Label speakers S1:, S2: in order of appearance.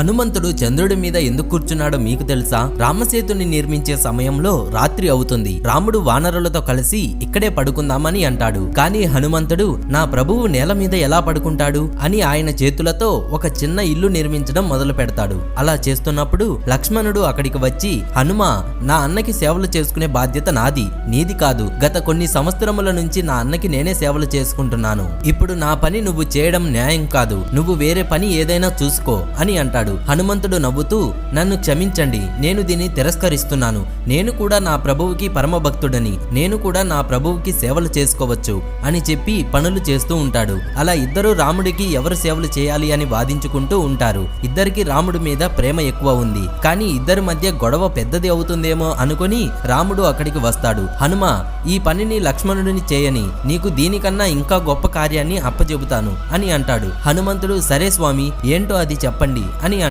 S1: హనుమంతుడు చంద్రుడి మీద ఎందుకు కూర్చున్నాడో మీకు తెలుసా? రామసేతుని నిర్మించే సమయంలో రాత్రి అవుతుంది. రాముడు వానరులతో కలిసి ఇక్కడే పడుకుందామని అంటాడు. కానీ హనుమంతుడు నా ప్రభువు నేల మీద ఎలా పడుకుంటాడు? అని ఆయన చేతులతో ఒక చిన్న ఇల్లు నిర్మించడం మొదలు పెడతాడు. అలా చేస్తున్నప్పుడు లక్ష్మణుడు అక్కడికి వచ్చి హనుమ నా అన్నకి సేవలు చేసుకునే బాధ్యత నాది. నీది కాదు. గత కొన్ని సంవత్సరముల నుంచి నా అన్నకి నేనే సేవలు చేసుకుంటున్నాను. ఇప్పుడు నా పని నువ్వు చేయడం న్యాయం కాదు. నువ్వు వేరే పని ఏదైనా చూసుకో అని అంటాడు. హనుమంతుడు నవ్వుతూ నన్ను క్షమించండి నేను దీన్ని తిరస్కరిస్తున్నాను. నేను కూడా నా ప్రభువుకి పరమభక్తుడని నేను కూడా నా ప్రభువుకి సేవలు చేసుకోవచ్చు అని చెప్పి పనులు చేస్తూ ఉంటాడు. అలా ఇద్దరు రాముడికి ఎవరు సేవలు చేయాలి అని వాదించుకుంటూ ఉంటారు. ఇద్దరికి రాముడి మీద ప్రేమ ఎక్కువ ఉంది. కానీ ఇద్దరి మధ్య గొడవ పెద్దది అవుతుందేమో అనుకొని రాముడు అక్కడికి వస్తాడు. హనుమ ఈ పనిని లక్ష్మణుడిని చేయని నీకు దీనికన్నా ఇంకా గొప్ప కార్యాన్ని అప్పచెబుతాను అని అంటాడు. హనుమంతుడు సరే స్వామి ఏంటో అది చెప్పండి అని